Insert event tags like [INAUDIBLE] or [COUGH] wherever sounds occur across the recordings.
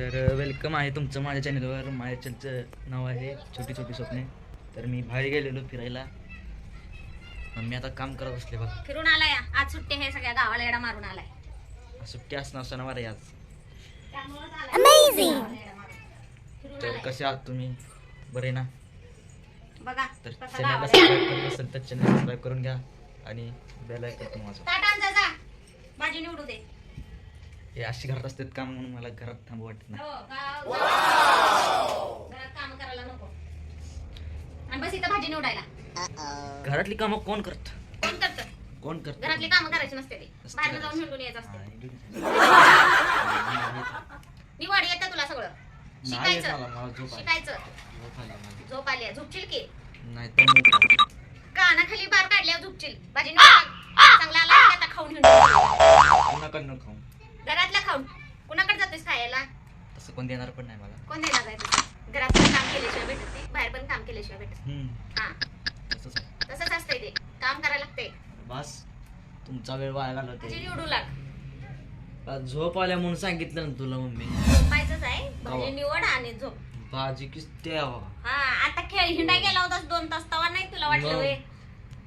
तर वेलकम आहे तुमचं माझ्या चॅनलवर माझ्या चॅनलचं नाव आहे छोटी छोटी स्वप्ने. तर मी बाहेर गेलेलो फिरायला. मी आता काम करत असले बघ. फिरून आलाय. आज सुट्टी हे सगळ्या गावाला येडा मारून आलाय. सुट्टी असणार सणवार आहे आज. अमेझिंग तर कसे आहात तुम्ही? बरे ना? बघा तर कसा चॅनलला गावाला सबस्क्राईब करत असेल तर चॅनल सबस्क्राईब करून घ्या आणि बेल ऐकत भाजी निवडू दे. हे अशी घरात असतात काम म्हणून मला घरात थांबू वाटत नाही. हो, गाव- घरात काम करायला नको. आणि बस इथं भाजी निवडायला. घरातली कामं कोण करत? कोण करतं? कोण करत? घरातली कामं करायची नसते ते. बाहेर जाऊन यायचं असते. [LAUGHS] निवड येतं तुला सगळं. शिकायचं. शिकायचं. झोप आली आहे. झोपशील की? नाही तर मग काय? कानाखाली बार काढल्यावर झोपशील. भाजी निवड. चांगला आला की आता खाऊन हिंडून कुणाकडनं खाऊ घरातला खाऊन. कुणाकडे जातोस खायला? तसं कोण देणार पण नाही मला. कोण द्यायला जायचं घरात पण काम केल्याशिवाय भेटत नाही. बाहेर पण काम केल्याशिवाय भेटत हम्म, नाही. हा. तसंच आहे. तसंच असतंय ते. काम करायला लागतंय. बस. तुमचा वेळ वाया भाजी घालवते निवडू लाग. झोप आल्या म्हणून सांगितलं ना तुला मम्मी. झोपायचंच आहे. भाजी कवा? निवड आणि झोप. भाजी किती हा आता खेळ हिंडा गेला होतास दोन तास तवा नाही तुला वाटलं मग. होय.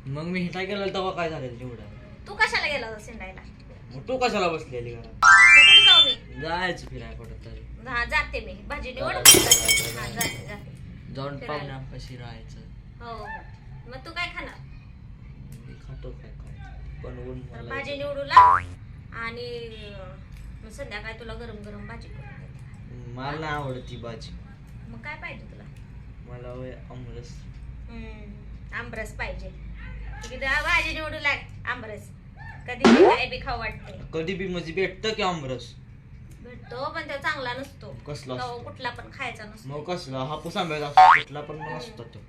मग मी हिटा गेला तेव्हा काय झालेलं तेवढं तू कशाला गेला होतास हिंडायला? तू कशाला बसलेली घरात? मग कुठे जाऊ मी. जायचं फिरायला कुठं तरी हा जाते मी. भाजी निवड हा. जाते जाते. जाऊन फिरायला. पाहुण्या कशी राहायचं. हो हो. मग तू काय खाणार? मी खातो काय तर मला भाजी निवडू लाग आणि अं, मग संध्याकाळी तुला गरम गरम भाजी करून देते. मला आवडती भाजी. मग काय पाहिजे तुला? मला होय आमरस. हम्म, आमरस पाहिजे. भाजी निवडू लाग. आमरस कधी बी काय बी खाऊ वाटते. कधी बी म्हणजे भेटतं की आमरस? भेटतो पण तो चांगला नसतो. कसला तो असतो? कुठला पण खायचा नसतो. मग कसला? हापूस आंब्याचा असतो कुठला पण नसतो तो.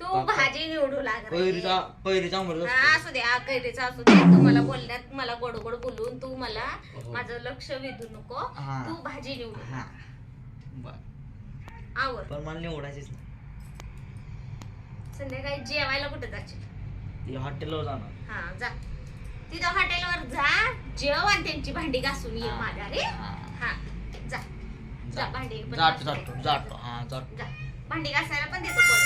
तू भाजी निवडू लाग रे. कैरीचा कैरीचा आमरस हा, असतो. असू दे कैरीचा असू दे. तू मला बोलण्यात मला गोड गोड बोलून तू मला हो. माझं लक्ष वेधू नको. हा. तू भाजी निवडू. हा. बर. आवर पण मला निवडायचीच नाही. संध्याकाळी जेवायला कुठे जाशील? ती हॉटेलवर जाणार. हा जा. तिथं हॉटेलवर जा जेव आणि त्यांची भांडी घासून ये. माझ्या रे हा. जा जा. भांडी पण जातो घासून जातो ये. जातो. हा जातो. जा. भांडी घासायला पण देतो कोण.